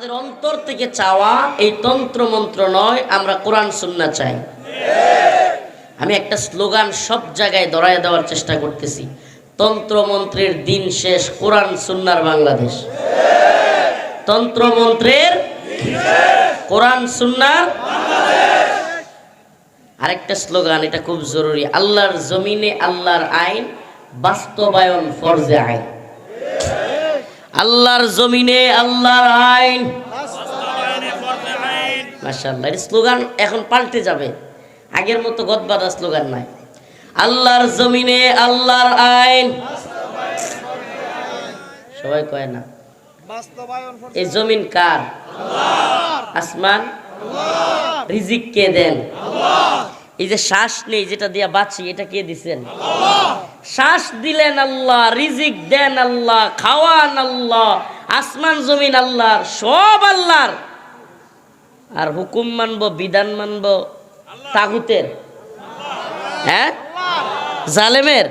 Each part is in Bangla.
আমাদের অন্তর থেকে চাওয়া এই তন্ত্র মন্ত্র নয়, আমরা কোরআন সুন্না চাই। আমি একটা স্লোগান সব জায়গায় দড়ায় দেওয়ার চেষ্টা করতেছি। তন্ত্র মন্ত্রের দিন শেষ, কোরআন সুন্নার বাংলাদেশ। তন্ত্র মন্ত্রের কোরআন সুন্নার আরেকটা স্লোগান, এটা খুব জরুরি। আল্লাহর জমিনে আল্লাহর আইন, বাস্তবায়ন ফরজে আইন। আল্লাহর জমিনে আল্লাহর আইন। মাশাআল্লাহ এর স্লোগান এখন পাল্টে যাবে। আগের মতো গদবাদা স্লোগান নাই। আল্লাহর জমিনে আল্লাহর আইন। সবাই কয় না। এই জমিন কার? আসমান? রিজিক কে দেন? এই যে শ্বাস নেই, যেটা দিয়া বাঁচি, এটা কে দিছেন? শ্বাস দিলেন আল্লাহ, রিজিক দেন আল্লাহ, খাওয়ান আল্লাহ, আসমান, জমিন আল্লাহর, সব আল্লাহর। আর হুকুম মানব, বিধান মানব, তাগুতের। হ্যাঁ? জালেমের?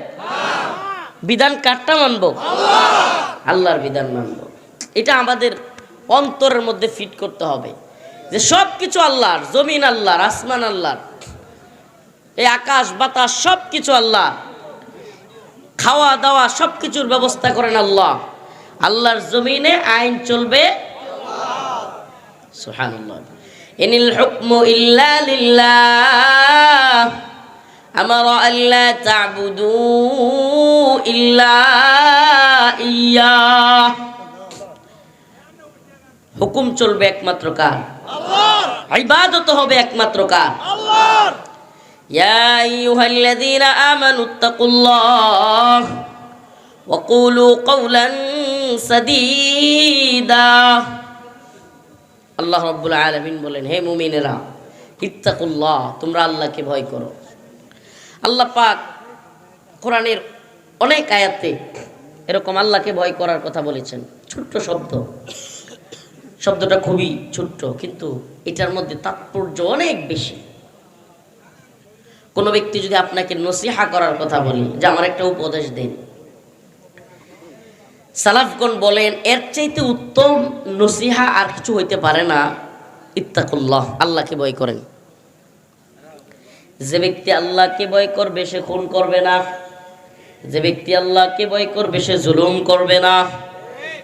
বিধান কাটটা মানব? আল্লাহর বিধান মানব। এটা আমাদের অন্তরের মধ্যে ফিট করতে হবে যে সব কিছু আল্লাহর, জমিন আল্লাহর, আসমান আল্লাহর। এই আকাশ বাতাস সব কিছু আল্লাহ। খাওয়া দাওয়া সব কিছুর ব্যবস্থা করেন আল্লাহ। আল্লাহর জমিনে আইন চলবে। সুবহানাল্লাহ। ইনিল হুকমু ইল্লা লিল্লাহ। আমার আল্লাহ তা'বুদু ইল্লা ইয়্যাহ হুকুম চলবে একমাত্র কার? ইবাদত হবে একমাত্র কার? يا أيها الذين آمنوا اتقوا الله وقولوا قولا سديدا আল্লাহ রব্বুল আলমিন বলেন হে মুমিনেরা ইত্তাকুল্লাহ তোমরা আল্লাহকে ভয় করো আল্লাহ পাক কোরআনের অনেক আয়াতে এরকম আল্লাহকে ভয় করার কথা বলেছেন ছোট্ট শব্দ শব্দটা খুবই ছোট্ট কিন্তু এটার মধ্যে তাৎপর্য অনেক বেশি কোনো ব্যক্তি যদি আপনাকে নসিহা করার কথা বলি, যে আমার একটা উপদেশ দিন। সালাফগণ বলেন, এর চাইতে উত্তম নসিহা আর কিছু হইতে পারে না। ইত্তাকুল্লাহ, আল্লাহকে ভয় করেন। যে ব্যক্তি আল্লাহকে ভয় করবে, সে খুন করবে না। যে ব্যক্তি আল্লাহকে ভয় করবে, সে জুলুম করবে না।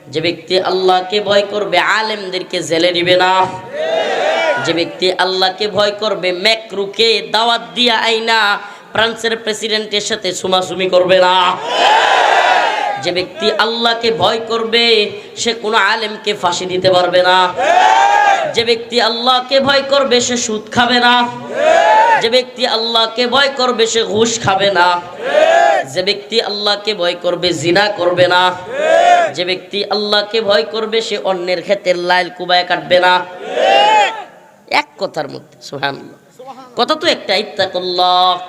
যে ব্যক্তি আল্লাহকে ভয় করবে, আলেমদেরকে জেলে নিবে না। যে ব্যক্তি আল্লাহকে ভয় করবে, ম্যাক্রুকে দাওয়াত দিয়া আইনা, ফ্রান্সের প্রেসিডেন্টের সাথে সুমাসুমি করবে না। যে ব্যক্তি আল্লাহকে ভয় করবে, সে কোনো আলেমকে ফাঁসি দিতে পারবে না। যে ব্যক্তি আল্লাহকে ভয় করবে, সে সুদ খাবে না। যে ব্যক্তি আল্লাহকে ভয় করবে, সে ঘুষ খাবে না। যে ব্যক্তি আল্লাহকে ভয় করবে, জিনা করবে না। যে ব্যক্তি আল্লাহকে ভয় করবে, সে অন্যের ক্ষেতের লাইল কুবায় কাটবে না। এক কথার মধ্যে সোহান কথা তো একটা ইত্তাকুল্লাহ।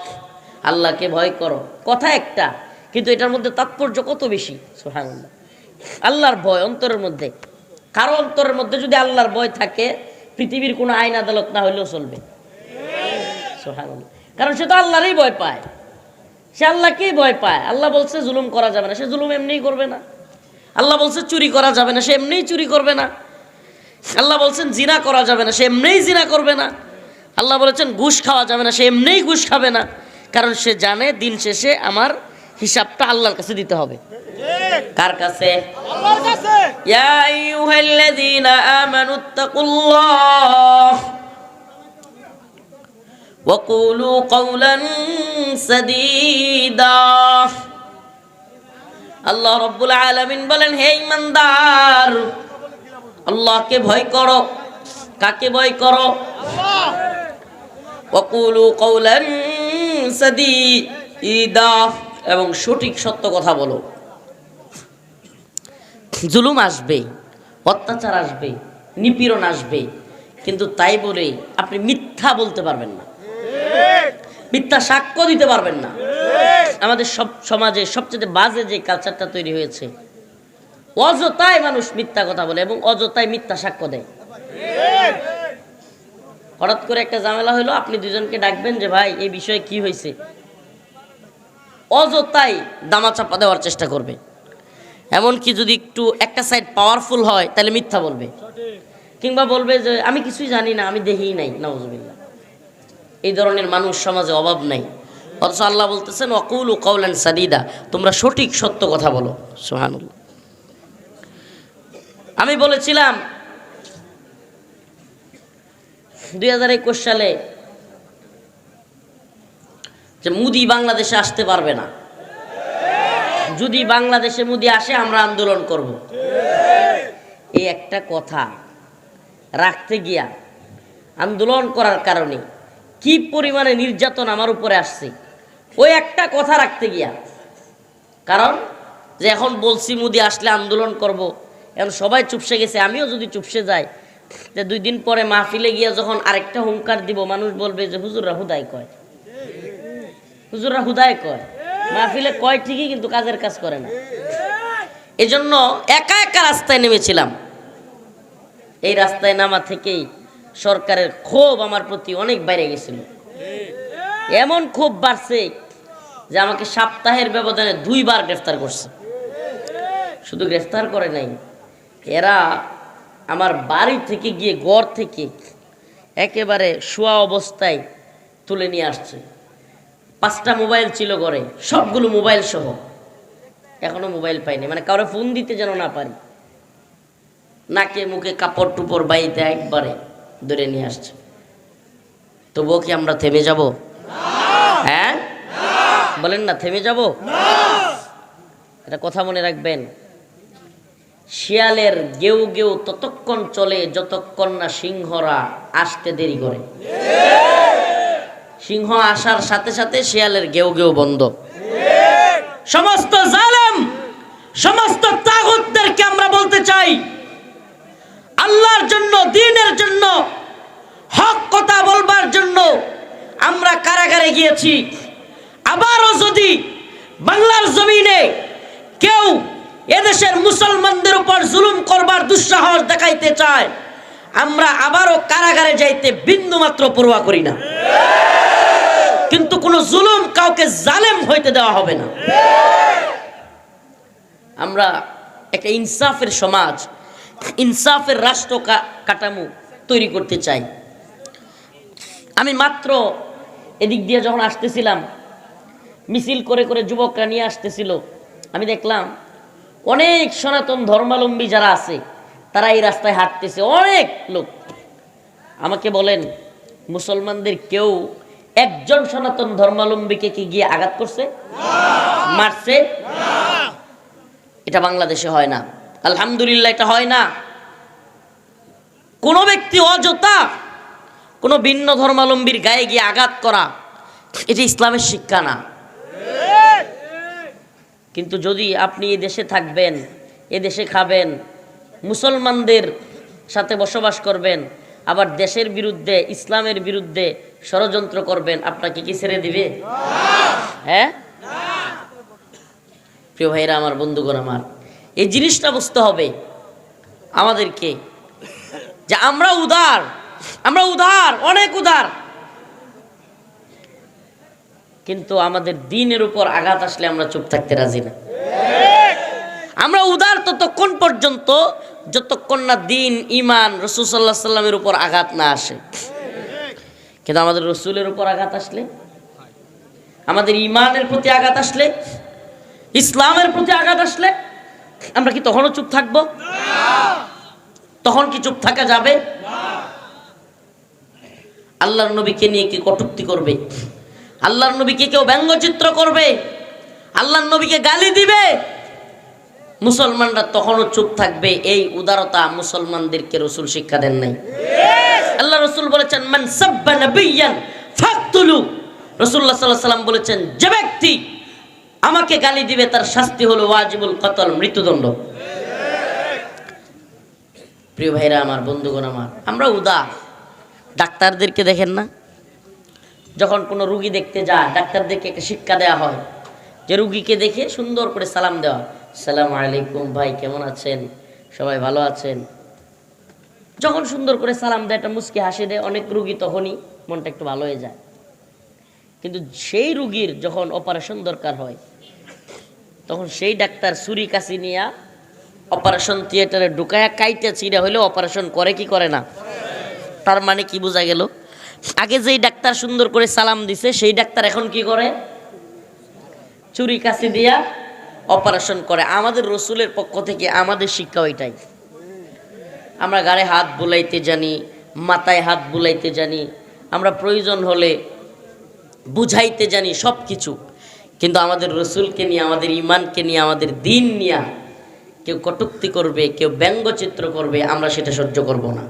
আল্লাহকে ভয় করো। কথা একটা, কিন্তু এটার মধ্যে তাৎপর্য কত বেশি? সোহান আল্লাহর ভয় অন্তরের মধ্যে। কারও অন্তরের মধ্যে যদি আল্লাহর ভয় থাকে, পৃথিবীর কোনো আইন আদালত না হইলেও চলবে। সুবহানাল্লাহ। কারণ সে তো আল্লাহরই ভয় পায়। সে আল্লাহকেই ভয় পায়। আল্লাহ বলছে, জুলুম করা যাবে না। সে জুলুম এমনিই করবে না। আল্লাহ বলছে, চুরি করা যাবে না। সে এমনিই চুরি করবে না। আল্লাহ বলছেন জিনা করা যাবে না সে এমনিই জিনা করবে না আল্লাহ বলেছেন ঘুষ খাওয়া যাবে না সে এমনিই ঘুষ খাবে না কারণ সে জানে দিন শেষে আমার হিসাবটা আল্লাহর কাছে দিতে হবে কার কাছে আল্লাহর কাছে يا أيها الذين آمنوا اتقوا الله وقولوا قولا سديدا আল্লাহ রব্বুল আলামিন বলেন হে ইমানদার আল্লাহকে ভয় করো। কাকে ভয় করো? সাদীদা এবং সঠিক সত্য কথা বলো। জুলুম আসবে অত্যাচার আসবে নিপীড়ন আসবে কিন্তু তাই বলে আপনি মিথ্যা বলতে পারবেন না। মিথ্যা সাক্ষ্য দিতে পারবেন না। আমাদের সব সমাজে সবচেয়ে বাজে যে কালচারটা তৈরি হয়েছে অযথায় মানুষ মিথ্যা কথা বলে এবং অযথায় মিথ্যা সাক্ষ্য দেয়। হঠাৎ করে একটা ঝামেলা হলো, আপনি দুজনকে ডাকবেন যে, ভাই, এই বিষয়ে কি হয়েছে? অযথাই দামাচাপা দেওয়ার চেষ্টা করবে। এমনকি যদি একটু একটা সাইড পাওয়ারফুল হয়, তাহলে মিথ্যা বলবে। কিংবা বলবে যে, আমি কিছুই জানি না, আমি দেখি নাই নওয়াজবিল্লা এই ধরনের মানুষ সমাজে অভাব নাই। অথচ আল্লাহ বলতেছেন অকুল ও কৌলান সাদিদা। তোমরা সঠিক সত্য কথা বলো। সোহানুল্লাহ আমি বলেছিলাম, দুই হাজার একুশ সালে যে মুদি বাংলাদেশে আসতে পারবে না। যদি বাংলাদেশে মুদি আসে, আমরা আন্দোলন করব। এই একটা কথা রাখতে গিয়া আন্দোলন করার কারণে কি পরিমাণে নির্যাতন আমার উপরে আসছে, ওই একটা কথা রাখতে গিয়া। কারণ যে এখন বলছি, মুদি আসলে আন্দোলন করব এখন সবাই চুপসে গেছে, আমিও যদি চুপসে যাই যে দুই দিন পরে মাহফিলে গিয়া যখন আরেকটা হুঙ্কার দিব, মানুষ বলবে যে হুজুররা হুদাই কয়। হুজুররা হুদাই কয়। মাহফিলে কয় ঠিকই কিন্তু কাজের কাজ করে না। এজন্য একা একা রাস্তায় নেমেছিলাম। এই রাস্তায় নামা থেকেই সরকারের ক্ষোভ আমার প্রতি অনেক বাইরে গেছিল। এমন ক্ষোভ বাড়ছে যে আমাকে সপ্তাহের ব্যবধানে দুইবার গ্রেফতার করছে। শুধু গ্রেফতার করে নাই এরা আমার বাড়ি থেকে গিয়ে গড় থেকে একেবারে শোয়া অবস্থায় তুলে নিয়ে আসছে। পাঁচটা মোবাইল ছিল ঘরে সবগুলো মোবাইল সহ। এখনও মোবাইল পাইনি মানে কারও ফোন দিতে যেন না পারি। নাকে মুখে কাপড় টুপড় বাইতে একবারে ধরে নিয়ে আসছে। তবুও কি আমরা থেমে যাব? হ্যাঁ? বলেন না থেমে যাব? এটা কথা মনে রাখবেন শিয়ালের গেউ গেউ ততক্ষণ চলে যতক্ষণ না সিংহরা আসতে দেরি করে। সিংহ আসার সাথে সাথে শিয়ালের গেউ গেউ বন্ধ। সমস্ত জালেম, সমস্ত তাগুতদেরকে আমরা বলতে চাই, আল্লাহর জন্য, দিনের জন্য, হক কথা বলবার জন্য আমরা কারাগারে গিয়েছি। আবারও যদি বাংলার জমিনে কেউ এদেশের মুসলমানদের উপর জুলুম করবার দুঃসাহস দেখাইতে চায়। আমরা আবারও কারাগারে যাইতে বিন্দু মাত্র পরোয়া করি না। কিন্তু কোনো জুলুম কাউকে জালেম হইতে দেওয়া হবে না। আমরা একটা ইনসাফের সমাজ ইনসাফের রাষ্ট্র কাঠামো তৈরি করতে চাই। আমি মাত্র এদিক দিয়ে যখন আসতেছিলাম, মিছিল করে করে যুবকরা নিয়ে আসতেছিল, আমি দেখলাম অনেক সনাতন ধর্মাবলম্বী যারা আছে, তারা এই রাস্তায় হাঁটতেছে, অনেক লোক। আমাকে বলেন, মুসলমানদের কেউ একজন সনাতন ধর্মাবলম্বীকে কি গিয়ে আঘাত করছে? মারছে? এটা বাংলাদেশে হয় না। আলহামদুলিল্লাহ, এটা হয় না। কোনো ব্যক্তি অযথা কোনো ভিন্ন ধর্মাবলম্বীর গায়ে গিয়ে আঘাত করা, এটা ইসলামের শিক্ষা না। কিন্তু যদি আপনি এ দেশে থাকবেন এ দেশে খাবেন, মুসলমানদের সাথে বসবাস করবেন, আবার দেশের বিরুদ্ধে, ইসলামের বিরুদ্ধে ষড়যন্ত্র করবেন, আপনাকে কি ছেড়ে দিবে? হ্যাঁ? প্রিয় ভাইরা, আমার বন্ধুগণ আমার, এই জিনিসটা বুঝতে হবে আমাদেরকে যে আমরা উদার আমরা উদার, অনেক উদার। কিন্তু আমাদের দিনের উপর আঘাত আসলে আমরা চুপ থাকতে রাজি না। আমরা উদার ততক্ষণ পর্যন্ত যতক্ষণ না দিন ইমান রসুল সাল্লামের উপর আঘাত না আসে। কিন্তু আমাদের রসুলের উপর আঘাত আসলে? আমাদের ইমানের প্রতি আঘাত আসলে? ইসলামের প্রতি আঘাত আসলে? আমরা কি তখনও চুপ থাকব? তখন কি চুপ থাকা যাবে? আল্লাহর নবীকে নিয়ে কি কটুক্তি করবে? আল্লাহর নবীকে কেউ ব্যঙ্গচিত্র করবে? আল্লাহর নবীকে গালি দিবে? মুসলমানরা তখনও চুপ থাকবে, এই উদারতা মুসলমানদেরকে রসুল শিক্ষা দেন নাই। আল্লাহ রসুল বলেছেন, মান সাব্বা সাল্লাম বলেছেন, যে ব্যক্তি আমাকে গালি দিবে, তার শাস্তি হলো ওয়াজিবুল কতল, মৃত্যুদণ্ড। প্রিয় ভাইরা, আমার বন্ধুগণ আমার, আমরা উদার। ডাক্তারদেরকে দেখেন না? যখন কোনো রুগী দেখতে যায় ডাক্তারদেরকে একটা শিক্ষা দেওয়া হয়। যে রুগীকে দেখে সুন্দর করে সালাম দেওয়া। সালাম আলাইকুম ভাই, কেমন আছেন? সবাই ভালো আছেন? যখন সুন্দর করে সালাম দেয়, একটা মুচকি হাসি দেয়, অনেক রুগী তখনই মনটা একটু ভালো হয়ে যায়। কিন্তু সেই রুগীর যখন অপারেশন দরকার হয়, তখন সেই ডাক্তার ছুরি কাশি নিয়ে অপারেশন থিয়েটারে ঢুকায়া, কাইটা চিড়া হইলে অপারেশন করে কি করে না? তার মানে কি বোঝা গেল? আগে যেই ডাক্তার সুন্দর করে সালাম দিছে, সেই ডাক্তার এখন কি করে? চুরি কাছে দিয়া অপারেশন করে। আমাদের রসুলের পক্ষ থেকে আমাদের শিক্ষা ওইটাই। আমরা গাড়ে হাত বুলাইতে জানি, মাথায় হাত বুলাইতে জানি, আমরা প্রয়োজন হলে বুঝাইতে জানি সব কিছু কিন্তু আমাদের রসুলকে নিয়ে, আমাদের ইমানকে নিয়ে, আমাদের দিন নিয়ে কেউ কটুক্তি করবে, কেউ ব্যঙ্গচিত্র করবে, আমরা সেটা সহ্য করব না।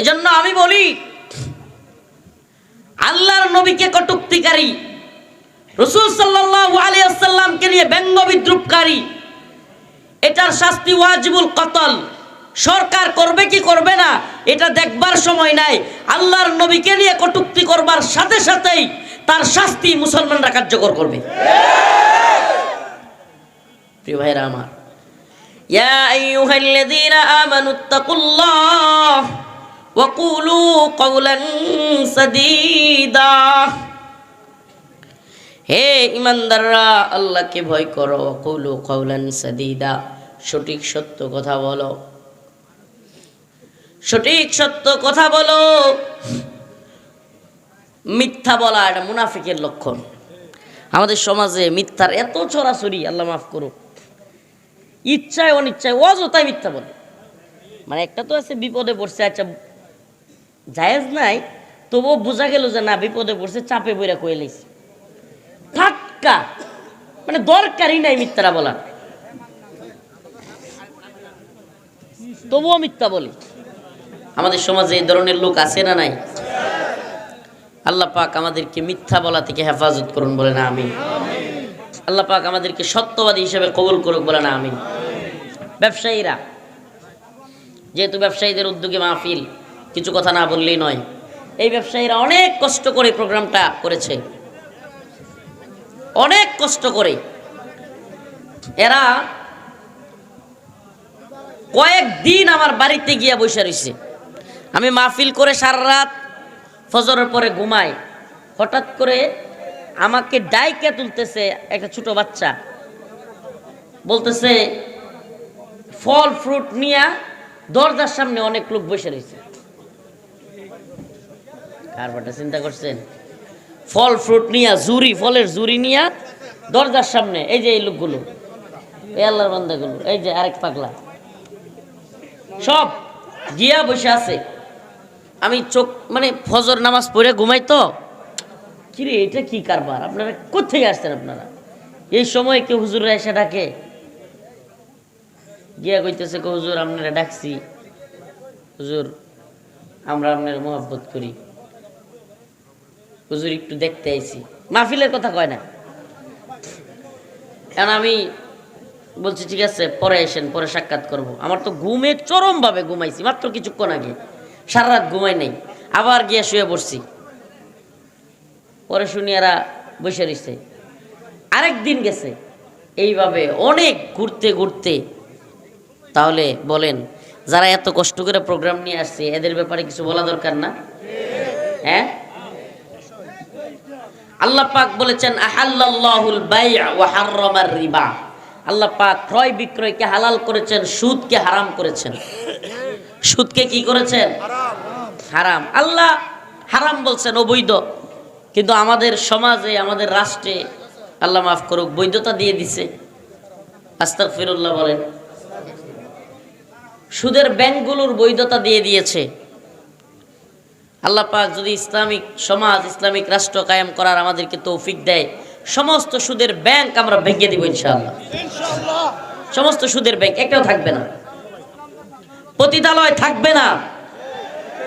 এজন্য আমি বলি, আল্লাহর নবীকে কটুক্তিকারী, রসুল সাল্লাহ নিয়ে ব্যঙ্গ বিদ্রুপকারী, এটার শাস্তি ওয়াজিবুল কতল। সরকার করবে কি করবে না, এটা দেখবার সময় নাই। আল্লাহর নবীকে নিয়ে কটুক্তি করবার সাথে সাথেই তার শাস্তি মুসলমানরা কার্যকর করবে। আমার কুলু কওলান সাদীদা হে ইমানদাররা, আল্লাহকে ভয় করো কৌলু কৌলান সাদিদা সঠিক সত্য কথা বলো। সঠিক সত্য কথা বলো। মিথ্যা বলা এটা মুনাফিকের লক্ষণ। আমাদের সমাজে মিথ্যার এত ছড়াছড়ি, আল্লাহ মাফ করুক। ইচ্ছায় অনিচ্ছায়, অযথায় মিথ্যা বলে। মানে একটা তো আছে, বিপদে পড়ছে আচ্ছা জায়েজ নাই, তবুও বোঝা গেল যে না, বিপদে পড়ছে, চাপে বইরা কয়ে লাইছে। ফাটকা মানে দরকারই নাই মিথ্যারা বলা তবুও মিথ্যা বলি। আমাদের সমাজে এই ধরনের লোক আছে না নাই? আল্লাহ পাক আমাদেরকে মিথ্যা বলা থেকে হেফাজত করুন বলে না আমি আল্লাহ পাক আমাদেরকে সত্যবাদী হিসেবে কবুল করুক বলে না আমি ব্যবসায়ীরা, যেহেতু ব্যবসায়ীদের উদ্যোগে মাহফিল কিছু কথা না বললেই নয়। এই ব্যবসায়ীরা অনেক কষ্ট করে প্রোগ্রামটা করেছে। অনেক কষ্ট করে। এরা কয়েকদিন আমার বাড়িতে গিয়া বসে রয়েছে আমি মাহফিল করে সারা রাত ফজরের পরে ঘুমাই। হঠাৎ করে আমাকে ডাইকে তুলতেছে একটা ছোট বাচ্চা। বলতেছে, ফল, ফ্রুট নিয়া দরজার সামনে অনেক লোক বসে রয়েছে কারবারটা চিন্তা করছেন? ফল ফ্রুট নিয়া জুরি ফলের জুরি নিয়া দরজার সামনে, এই যে এই লোকগুলো, এই আল্লাহর বান্দাগুলো, এই যে আরেক পাগলা। সব গিয়া বসে আছে। আমি চোখ মানে ফজর নামাজ পড়ে ঘুমাই তো, কিরে, এটা কি কারবার? আপনারা কোথেকে আসছেন আপনারা? এই সময় কেউ হুজুররা এসে ডাকে। গিয়া কইতেছে হুজুর, আপনারা ডাকছি। হুজুর, আমরা আপনার মোহাব্বত করি। হুজুর একটু দেখতে আইছি। মাহফিলের কথা কয় না? কারণ আমি বলছি, ঠিক আছে, পরে এসেন পরে সাক্ষাৎ করব। আমার তো ঘুমে চরমভাবে ঘুমাইছি, মাত্র কিছুক্ষণ আগে। সারা রাত ঘুমাই নাই, আবার গিয়ে শুয়ে পড়ছি। পরে শুনি এরা বসে রয়েছে আরেক দিন গেছে, এইভাবে অনেক ঘুরতে ঘুরতে। তাহলে বলেন, যারা এত কষ্ট করে প্রোগ্রাম নিয়ে আসছে, এদের ব্যাপারে কিছু বলা দরকার না? হ্যাঁ? আল্লাহ পাক বলেছেন আহাল্লাহুল বাই'a ওয়া হাররামার রিবা। আল্লাহ পাক ক্রয় বিক্রয়কে হালাল করেছেন, সুদকে হারাম করেছেন। সুদকে কি করেছেন? হারাম। আল্লাহ হারাম বলছেন, অবৈধ। কিন্তু আমাদের সমাজে, আমাদের রাষ্ট্রে আল্লাহ মাফ করুক, বৈধতা দিয়ে দিছে। আস্তাক ফিরুল্লাহ বলেন। সুদের ব্যাংকগুলোর বৈধতা দিয়ে দিয়েছে। আল্লাহ পাক যদি ইসলামিক সমাজ ইসলামিক রাষ্ট্র কায়েম করার আমাদেরকে তৌফিক দেয় সমস্ত সুদের ব্যাংক আমরা ভেঙে দিব ইনশাআল্লাহ। সমস্ত সুদের ব্যাংক একটাও থাকবে না। পতিতালয় থাকবে না।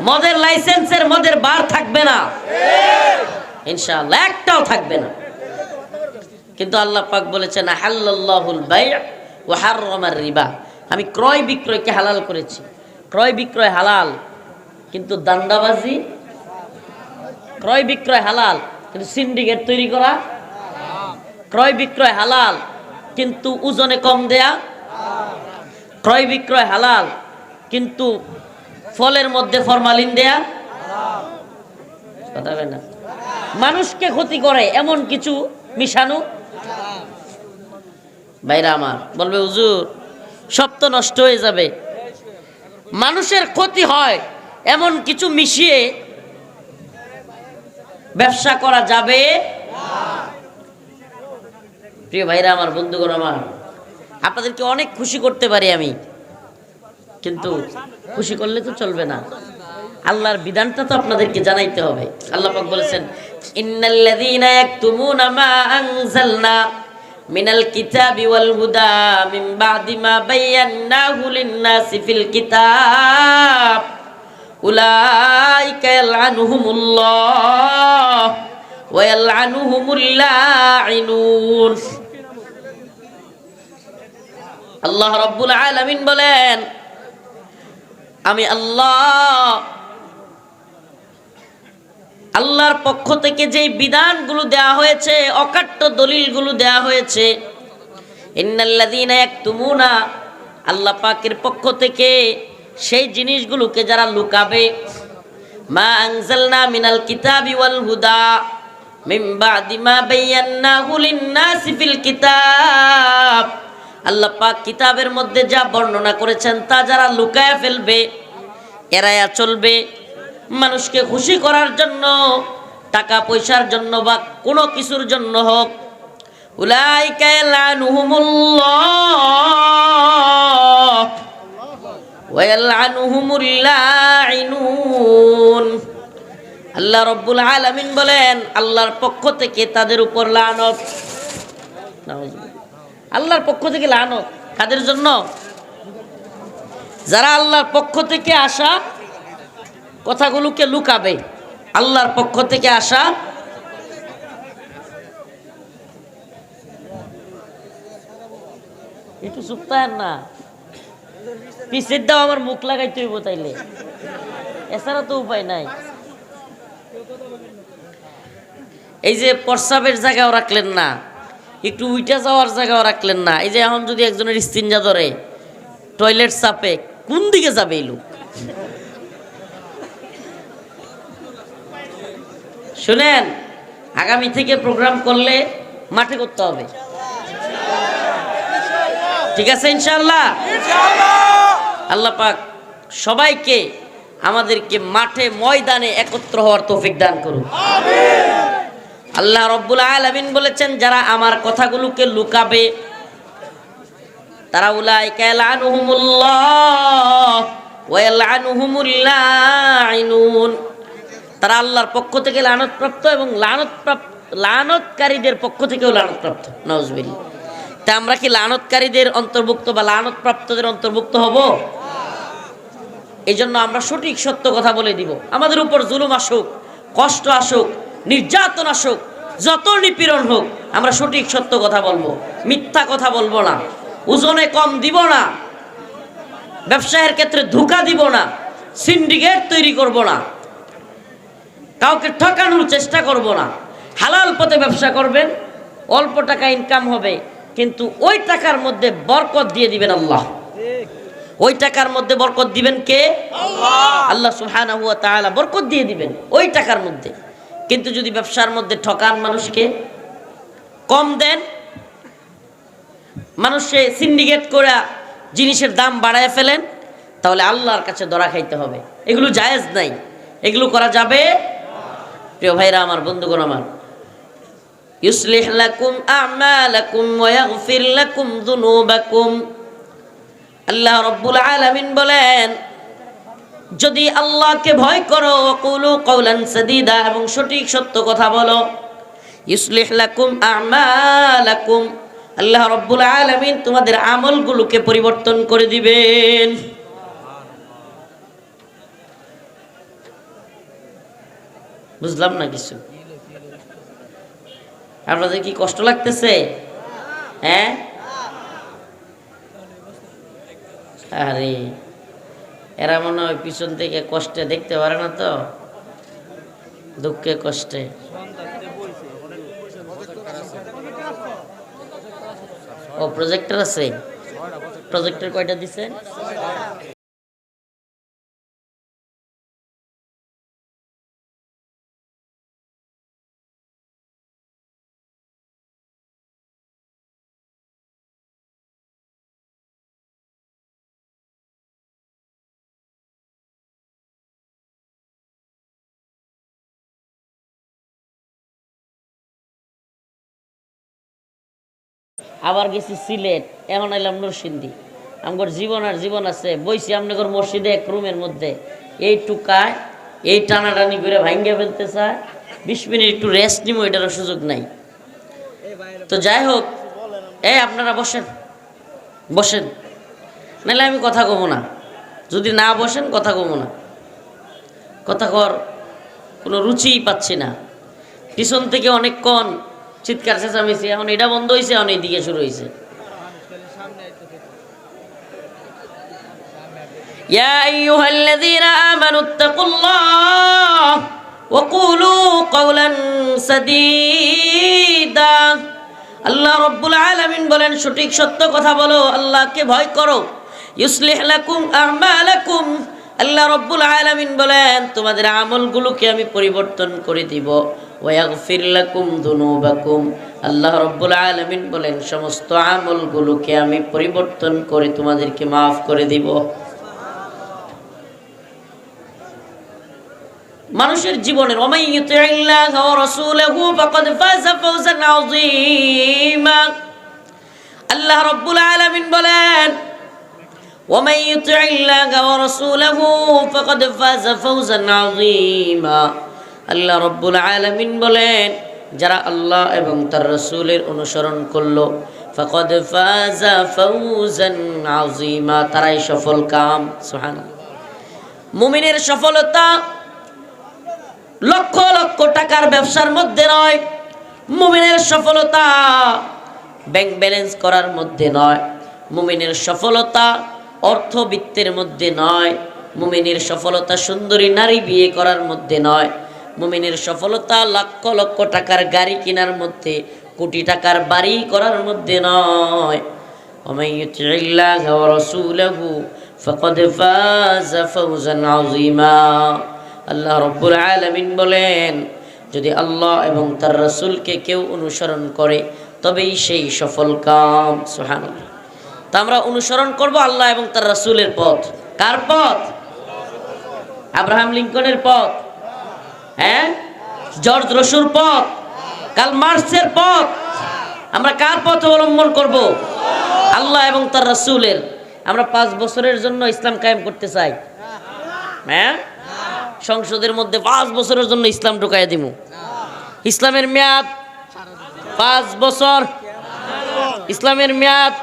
মদের লাইসেন্সের মদের বার থাকবে না। ইনশাআল্লাহ একটাও থাকবে না। কিন্তু আল্লাহ পাক বলেছেন হাল্লাল্লাহুল বাই' ওয়া হাররামার রিবা। আমি ক্রয় বিক্রয়কে হালাল করেছি। ক্রয় বিক্রয় হালাল। কিন্তু দান্দাবাজি, ক্রয় বিক্রয় হালাল, কিন্তু সিন্ডিকেট তৈরি করা, ক্রয় বিক্রয় হালাল, কিন্তু ওজনে কম দেয়া, ক্রয় বিক্রয় হালাল, কিন্তু ফলের মধ্যে ফরমালিন দেয়া, কথা না? মানুষকে ক্ষতি করে এমন কিছু মিশানো? ভাইরা আমার, বলবে হুজুর, সব তো নষ্ট হয়ে যাবে। মানুষের ক্ষতি হয়। এমন কিছু মিশিয়ে ব্যবসা করা যাবে? প্রিয় ভাইরা, আমার বন্ধুগণ, আমার আপনাদেরকে অনেক খুশি করতে পারি আমি, কিন্তু খুশি করলে তো চলবে না। আল্লাহর বিধানটা তো আপনাদেরকে জানাইতে হবে। আল্লাহ পাক বলেছেন, ইন্নাল্লাযীনা ইয়াকতুমুনা মা মিনাল কিতাবি ওয়াল হুদা মিন বাদি মা লিন-নাসি ফিল কিতাব। উলাইকা ইয়ালআনুহুমুল্লাহ ওয়া ইয়ালআনুহুমুল লাঈনুন আল্লাহ রাব্বুল আলামিন বলেন, আমি আল্লাহ, আল্লাহর পক্ষ থেকে যে বিধানগুলো দেয়া হয়েছে, অকাট্য দলিলগুলো দেয়া হয়েছে, ইন্নাল্লাযীনা ইয়াকতুমুনা, আল্লাহ পাকের পক্ষ থেকে সেই জিনিসগুলোকে যারা লুকাবে, মা আনজালনা মিনাল কিতাবি ওয়াল হুদা, মিন বাদি মা বায়্যানাহু লিন-নাসি ফিল কিতাব। আল্লাহ পাক কিতাবের মধ্যে যা বর্ণনা করেছেন তা যারা লুকায় ফেলবে এরায়া চলবে, মানুষকে খুশি করার জন্য, টাকা পয়সার জন্য বা কোনো কিছুর জন্য হোক, উলাইকা লাঈনুন আল্লাহ রব্বুল আলামিন বলেন, আল্লাহর পক্ষ থেকে তাদের উপর লানত। আল্লাহর পক্ষ থেকে লানত। কাদের জন্য? যারা আল্লাহর পক্ষ থেকে আসা কথাগুলোকে লুকাবে, আল্লাহর পক্ষ থেকে আসা একটু চুপতায়েন না। পিসের দাও, আমার মুখ লাগাইতে হইব তাইলে। এছাড়া তো উপায় নাই। এই যে প্রস্রাবের জায়গাও রাখলেন না, একটু উইটা যাওয়ার জায়গাও রাখলেন না। এই যে এখন যদি একজনের স্তিনজা ধরে, টয়লেট চাপে, কোন দিকে যাবে এই লোক? শুনেন, আগামী থেকে প্রোগ্রাম করলে মাঠে করতে হবে। ঠিক আছে ইনশাল্লাহ আল্লাহ পাক সবাইকে আমাদেরকে মাঠে ময়দানে একত্র হওয়ার তৌফিক দান করুন। আল্লাহ রব্বুল আলামিন বলেছেন যারা আমার কথাগুলোকে লুকাবে তারা উলাই তারা আল্লাহর পক্ষ থেকে লানতপ্রাপ্ত এবং লানতপ্রাপ্ত লানতকারীদের পক্ষ থেকেও লানতপ্রাপ্ত। নজবিল তা আমরা কি লানতকারীদের অন্তর্ভুক্ত বা লানতপ্রাপ্তদের অন্তর্ভুক্ত হব? এই জন্য আমরা সঠিক সত্য কথা বলে দিব। আমাদের উপর জুলুম আসুক, কষ্ট আসুক, নির্যাতন আসুক, যত নিপীড়ন হোক, আমরা সঠিক সত্য কথা বলব। মিথ্যা কথা বলব না। ওজনে কম দিব না। ব্যবসায়ের ক্ষেত্রে ধোকা দিব না। সিন্ডিকেট তৈরি করব না। কাউকে ঠকানোর চেষ্টা করব না। হালাল পথে ব্যবসা করবেন, অল্প টাকা ইনকাম হবে। কিন্তু ওই টাকার মধ্যে বরকত দিয়ে দিবেন আল্লাহ। ওই টাকার মধ্যে বরকত দিবেন কে? আল্লাহ। সুবহানাহু ওয়া তাআলা বরকত দিয়ে দিবেন ওই টাকার মধ্যে। কিন্তু যদি ব্যবসার মধ্যে ঠকান মানুষকে কম দেন মানুষে সিন্ডিকেট করে জিনিসের দাম বাড়ায় ফেলেন তাহলে আল্লাহর কাছে দরা খাইতে হবে। এগুলো জায়েজ নাই। এগুলো করা যাবে? প্রিয় ভাইরা আমার বন্ধুগণ আমার লাকুম আমালাকুম ওয়া ইয়াগফির লাকুম যুনুবাকুম। আল্লাহ রব্বুল আলামিন বলেন, যদি আল্লাহকে ভয় করো, কুলু কৌলান সাদিদা, এবং সঠিক সত্য কথা বলো, ইউসলিহ লাকুম আমালাকুম, আল্লাহ রব্বুল আলামিন তোমাদের আমলগুলোকে পরিবর্তন করে দিবেন। বুঝলাম না কিছু? আপনাদের কি কষ্ট লাগতেছে? হ্যাঁ? আরে, এরা মনে হয় পিছন থেকে কষ্টে দেখতে পারে না তো? দুঃখে কষ্টে। ও প্রজেক্টর আছে? প্রজেক্টর কয়টা দিছে? আবার গেছি সিলেট, এখন এলাম নরসিংদী। আমার জীবন আর জীবন আছে, বইছি আপনাদের মসজিদে এক রুমের মধ্যে। এই টুকায়, এই টানাটানি করে ভাঙ্গে ফেলতে চায়, বিশ মিনিট একটু রেস্ট নিব এটারও সুযোগ নাই। তো যাই হোক, এই আপনারা বসেন বসেন। নাহলে আমি কথা কমো না। যদি না বসেন, কথা কমো না। কথা কর কোনো রুচিই পাচ্ছি না। পিছন থেকে অনেকক্ষণ চিৎকার চেঁচামেচি এখন এটা বন্ধ হয়েছে এখন এইদিকে শুরু হয়েছে يا أيها الذين آمنوا اتقوا الله وقولوا قولا سديدا আল্লাহ রব্বুল আলামিন বলেন সঠিক সত্য কথা বলো আল্লাহকে ভয় করো ইউসলিহ লাকুম আ'মালাকুম আল্লাহ রব্বুল আলামিন বলেন, তোমাদের আমলগুলোকে আমি পরিবর্তন করে দিব। আল্লাহ রব্বুল আলামিন বলেন, সমস্ত আমলগুলোকে আমি পরিবর্তন করে তোমাদেরকে মাফ করে দিব। মানুষের জীবনের আল্লাহ রাব্বুল আলামিন বলেন ومن يطع الله ورسوله فقد فاز فوزا عظيما আল্লাহ রব্বুল আলামিন বলেন যারা আল্লাহ এবং তার রসুলের অনুসরণ করলো ফকদ ফাজা ফৌজান আজিমা তারাই সফল কাম সুবহানাল্লাহ মুমিনের সফলতা লক্ষ লক্ষ টাকার ব্যবসার মধ্যে নয় মুমিনের সফলতা ব্যাংক ব্যালেন্স করার মধ্যে নয় মুমিনের সফলতা অর্থবিত্তের মধ্যে নয়, মুমিনের সফলতা সুন্দরী নারী বিয়ে করার মধ্যে নয়, মুমিনের সফলতা লক্ষ লক্ষ টাকার গাড়ি কেনার মধ্যে, কোটি টাকার বাড়ি করার মধ্যে নয়। আল্লাহ রব্বুল আলমিন বলেন, যদি আল্লাহ এবং তার রসুলকে কেউ অনুসরণ করে, তবেই সেই সফল কাম। সোহানুল্লাহ তা আমরা অনুসরণ করব আল্লাহ এবং তার রসুলের পথ। কার পথ? আব্রাহাম লিঙ্কনের পথ। হ্যাঁ? জর্জ রসুর পথ। কাল মার্সের পথ। আমরা কার পথ অবলম্বন করব? আল্লাহ এবং তার রসুলের। আমরা পাঁচ বছরের জন্য ইসলাম কায়েম করতে চাই। হ্যাঁ? সংসদের মধ্যে পাঁচ বছরের জন্য ইসলাম ঢুকাই দিব ইসলামের মেয়াদ পাঁচ বছর। ইসলামের মেয়াদ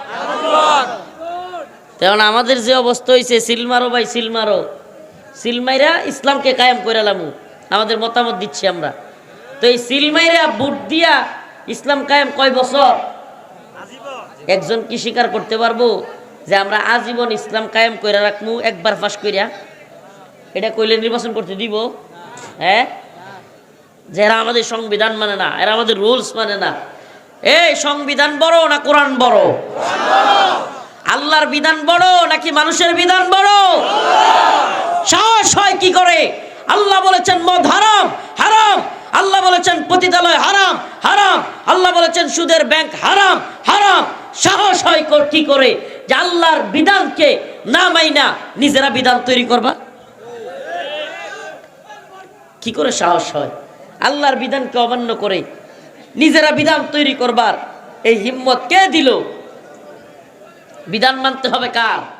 তেমন আমাদের যে অবস্থা হয়েছে সিলমারো ভাই সিলমারো সিলমাইরা ইসলামকে কায়েম করে লামু। আমাদের মতামত দিচ্ছি আমরা। তো এই সিলমাইরা বুট দিয়া ইসলাম কায়েম কয় বছর? একজন কি স্বীকার করতে পারব যে আমরা আজীবন ইসলাম কায়েম করে রাখমু, একবার ফাঁস করিয়া এটা কইলে নির্বাচন করতে দিব। হ্যাঁ? যে এরা আমাদের সংবিধান মানে না, এরা আমাদের রুলস মানে না। এই সংবিধান বড় না কোরআন বড়? আল্লাহর বিধান বড় নাকি মানুষের বিধান বড়? সাহস হয় কি করে? আল্লাহ বলেছেন মদ হারাম হারাম। আল্লাহ বলেছেন পতিতালয় হারাম হারাম। আল্লাহ বলেছেন সুদের ব্যাংক হারাম হারাম। সাহস হয় কি করে? যে আল্লাহর বিধানকে না মাইনা নিজেরা বিধান তৈরি করবা? কি করে সাহস হয়? আল্লাহর বিধানকে অমান্য করে নিজেরা বিধান তৈরি করবার। এই হিম্মত কে দিল? বিধান মানতে হবে কার?